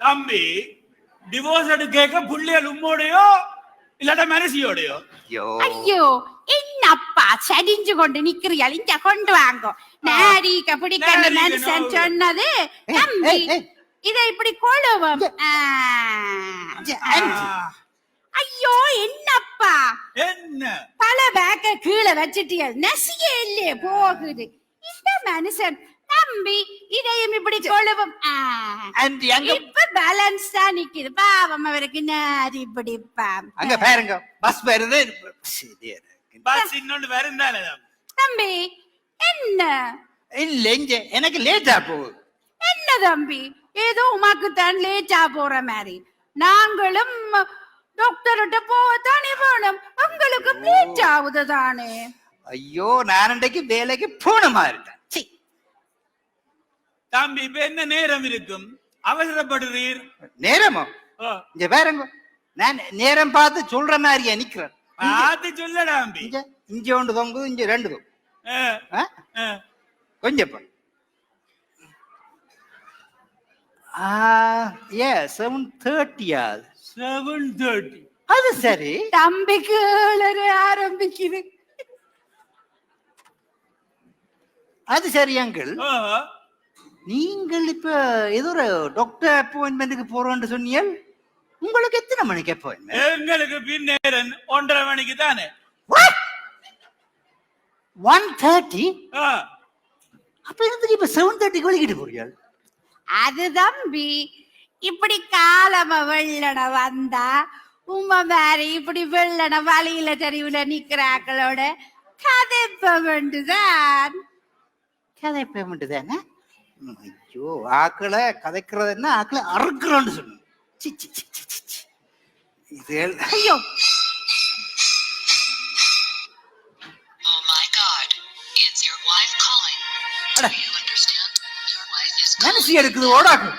தம்பி டிவோர்ஸ் எடுக்க புள்ளியல் உம்மோடையோ இல்லாட்ட மனசியோடையோ? ஐயோ. ஐயோ என்னப்பா சரிஞ்சு கொண்டு நிக்கிறியாள் இங்க கொண்டு வாங்கோ. நாடிக்க பிடிக்கிற நாடிக்க மனுஷன். சொன்னது தம்பி. இதை இப்படி கொழுவும். ஐயோ என்னப்பா? என்ன? பல பேக்க கீழே வச்சிட்டிய? நசிய இல்லையே போகுது. இந்த மனுஷன் தம்பி இதையும் இப்படி கொழுவும். இப்ப பேலன்ஸ் நிக்குது. பாவம் அவருக்கு நாரி பிடிப்பாம் அங்க பாருங்க பஸ் வருது. பஸ் இன்னொன்று வருந்தானே தம்பி. என்ன? இல்ல இங்க எனக்கு லேட்டா போகுது. என்ன தம்பி? ஏதோ உமாக்கு தான் லேட்டா போற மாதிரி. நாங்களும் டாக்டர்கிட்ட போகத்தானே வேணும் உங்களுக்கு லேட் ஆகுது தானே. ஐயோ நான் அன்றைக்கு வேலைக்கு போன மாதிரி சீ. தம்பி இப்ப என்ன நேரம் இருக்கும்? அவசரப்படுறீர் நேரமோ? இங்க பாருங்க. நான் நேரம் பார்த்து சொல்ற மாதிரியா நிக்கிறேன். பார்த்து சொல்லடா இங்க இங்க ஒன்று தொங்குது இங்க ரெண்டு தொங்கு. கொஞ்சம் ஏ செவன் தேர்ட்டியா செவன் தேர்ட்டி அது சரி. தம்பிக்கு ஆரம்பிக்குது. அது சரி அங்கிள் நீங்கள் இப்ப ஏதோ ஒரு டாக்டர் அப்பாயின்மெண்ட்டுக்கு போறோம்னு சொன்னீங்க உங்களுக்கு எத்தனை மணிக்கு அப்பாயின்மெண்ட் எங்களுக்கு பின்னேரன் ஒன்றரை மணிக்கு தானே. ஒன் தேர்ட்டி ஆ, அப்ப எதுக்கு இப்ப செவன் தேர்ட்டிக்கு வெளிக்கிட்டு போறீங்க அது தம்பி இப்படி காலம வெள்ளன வந்தா உமா மாதிரி இப்படி வெள்ளன வழியில தெருவுல நிக்கிறாக்களோட கதைப்ப வேண்டுதான் கதை பேமெண்ட் தானே? ம், ஐயோ ஆக்களை கதைக்கிறது என்ன? ஆக்களை அறுக்கிறோன்னு சொல்லணும். இது ஐயோ. Oh. மனசு எடுக்குது ஓடாக்கும்